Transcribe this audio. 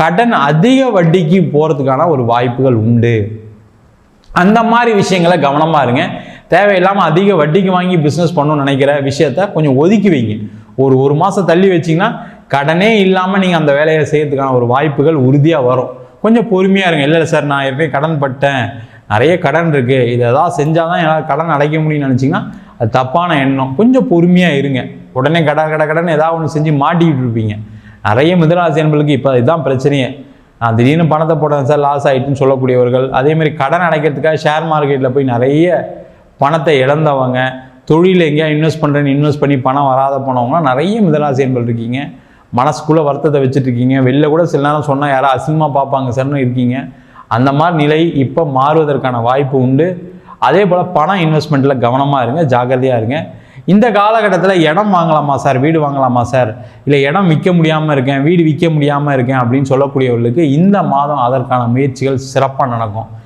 கடன் அதிக வட்டிக்கு போகிறதுக்கான ஒரு வாய்ப்புகள் உண்டு. அந்த மாதிரி விஷயங்களை கவனமாக இருங்க. தேவையில்லாமல் அதிக வட்டிக்கு வாங்கி பிஸ்னஸ் பண்ணணும்னு நினைக்கிற விஷயத்த கொஞ்சம் ஒதுக்கி வைங்க. ஒரு ஒரு மாதம் தள்ளி வச்சிங்கன்னா கடனே இல்லாமல் நீங்கள் அந்த வேலையை செய்யறதுக்கான ஒரு வாய்ப்புகள் உறுதியாக வரும். கொஞ்சம் பொறுமையாக இருங்க. இல்லை சார் நான் ஏற்கனவே கடன் பட்டேன். நிறைய கடன் இருக்குது இதை ஏதாவது செஞ்சால் தான் என்னால் கடன் அடைக்க முடியும்னு நினச்சிங்கன்னா அது தப்பான எண்ணம். கொஞ்சம் பொறுமையாக இருங்க. உடனே கட கட கடன் ஏதாவது ஒன்று செஞ்சு மாட்டிக்கிட்டு இருப்பீங்க. நிறைய மிதராசி என்பர்களுக்கு இப்போ இதுதான் பிரச்சனையே. நான் திடீர்னு பணத்தை போட்டேன் சார் லாஸ் ஆகிட்டுன்னு சொல்லக்கூடியவர்கள் அதேமாதிரி கடன் அடைக்கிறதுக்காக ஷேர் மார்க்கெட்டில் போய் நிறைய பணத்தை இழந்தவங்க தொழில் எங்கேயா இன்வெஸ்ட் பண்ணுறேன்னு இன்வெஸ்ட் பண்ணி பணம் வராத போனவங்களாம் நிறைய மிதராசி என்பல் இருக்கீங்க. மனசுக்குள்ளே வருத்தத்தை வச்சுட்டு இருக்கீங்க. வெளில கூட சில நேரம் சொன்னால் யாரோ அசிங்கமாக பார்ப்பாங்க சார்னு இருக்கீங்க. அந்த மாதிரி நிலை இப்போ மாறுவதற்கான வாய்ப்பு உண்டு. அதே போல் பணம் இன்வெஸ்ட்மெண்ட்டில் கவனமாக இருங்க ஜாக்கிரதையாக இருங்க. இந்த காலகட்டத்தில் இடம் வாங்கலாமா சார்? வீடு வாங்கலாமா சார்? இல்லை இடம் விற்க முடியாமல் இருக்கேன் வீடு விற்க முடியாமல் இருக்கேன் அப்படின்னு சொல்லக்கூடியவர்களுக்கு இந்த மாதம் அதற்கான முயற்சிகள் சிறப்பாக நடக்கும்.